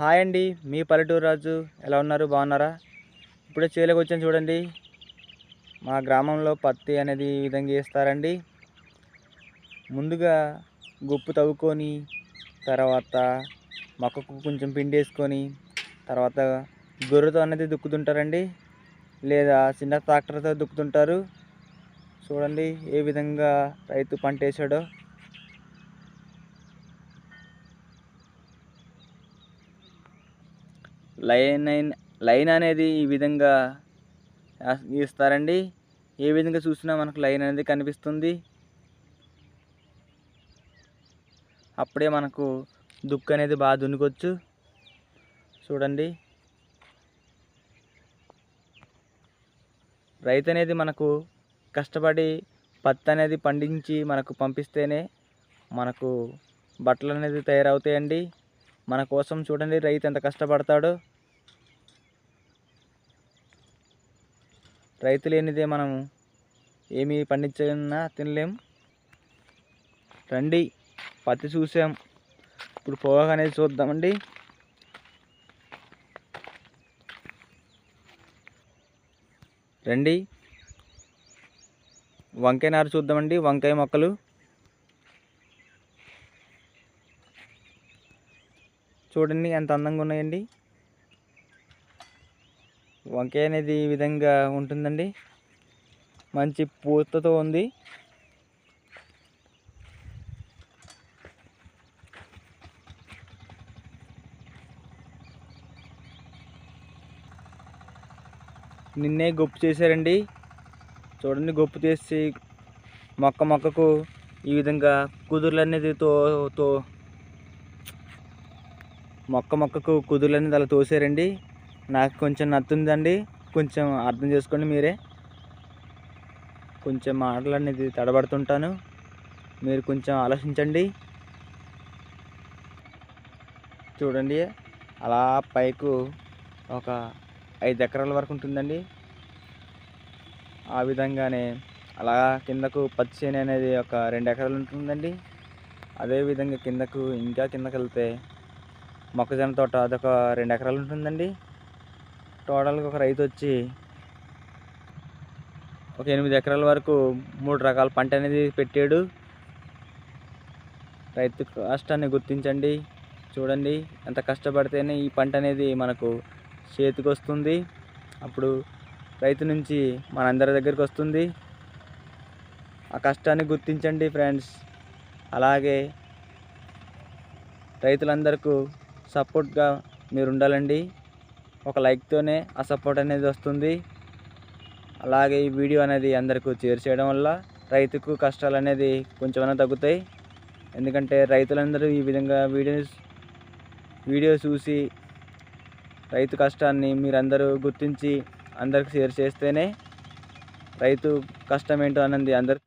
Hi అండి మీ పల్లెటూరు రాజు ఎలా ఉన్నారు బాగున్నారా? ఇప్పుడే చేలోకి వచ్చాను చూడండి. మా గ్రామంలో పత్తి అనేది ఈ విధంగా వేస్తారండి. ముందుగా గుప్పు తవ్వుకొని తర్వాత మొక్కకు కొంచెం పిండి వేసుకొని తర్వాత గొర్రెతో అనేది దుక్కుతుంటారండి. లేదా చిన్న ట్రాక్టర్తో దుక్కుతుంటారు. చూడండి ఏ విధంగా రైతు పంట వేసాడో లైన్ అయిన లైన్ అనేది ఈ విధంగా గీస్తారండి. ఏ విధంగా చూసినా మనకు లైన్ అనేది కనిపిస్తుంది. అప్పుడే మనకు దుక్కు అనేది బాగా దున్నుకోవచ్చు. చూడండి. రైతు అనేది మనకు కష్టపడి పత్తి అనేది పండించి మనకు పంపిస్తేనే మనకు బట్టలు అనేది తయారవుతాయండి. మన కోసం చూడండి రైతు ఎంత కష్టపడతాడో. రైతు లేనిదే మనం ఏమి పండించినా తినలేం. రండి పత్తి చూసాం. ఇప్పుడు పొగాకు అనేది చూద్దామండి. రండి వంకాయ నారు చూద్దామండి వంకాయ మొక్కలు. చూడండి ఎంత అందంగా ఉన్నాయండి. వంకాయ అనేది ఈ విధంగా ఉంటుందండి. మంచి పూతతో ఉంది. నిన్నే గొప్పు చేశారండి. చూడండి గొప్పు చేసి మొక్క మొక్కకు ఈ విధంగా కుదురులు అనేది తో తో మొక్క మొక్కకు కుదుర్లు అనేది అలా తోసారండి. నాకు కొంచెం నత్తుందండి. కొంచెం అర్థం చేసుకోండి మీరే. కొంచెం మాటలు అనేది తడబడుతుంటాను. మీరు కొంచెం ఆలోచించండి. చూడండి. అలా పైకు ఒక ఐదు ఎకరాల వరకు ఉంటుందండి. ఆ విధంగానే అలా కిందకు పచ్చి అనేది ఒక రెండు ఎకరాలు ఉంటుందండి. అదేవిధంగా కిందకు ఇంకా కిందకి వెళ్తే మొక్కజొన్న తోట అదొక రెండు ఎకరాలు ఉంటుందండి. టోటల్గా ఒక రైతు వచ్చి ఒక ఎనిమిది ఎకరాల వరకు మూడు రకాల పంట అనేది పెట్టాడు. రైతు కష్టాన్ని గుర్తించండి. చూడండి ఎంత కష్టపడితేనే ఈ పంట అనేది మనకు చేతికి వస్తుంది అప్పుడు రైతు నుంచి మనందరి దగ్గరికి వస్తుంది. ఆ కష్టాన్ని గుర్తించండి ఫ్రెండ్స్. అలాగే రైతులందరికీ సపోర్ట్గా మీరు ఉండాలండి ఒక లైక్తోనే ఆ సపోర్ట్ అనేది వస్తుంది. అలాగే ఈ వీడియో అనేది అందరికీ షేర్ చేయడం వల్ల రైతుకు కష్టాలు అనేది కొంచెమైనా తగ్గుతాయి. ఎందుకంటే రైతులందరూ ఈ విధంగా వీడియోస్ వీడియో చూసి రైతు కష్టాన్ని మీరందరూ గుర్తించి అందరికి షేర్ చేస్తేనే రైతు కష్టం ఏంటో అన్నది అందరు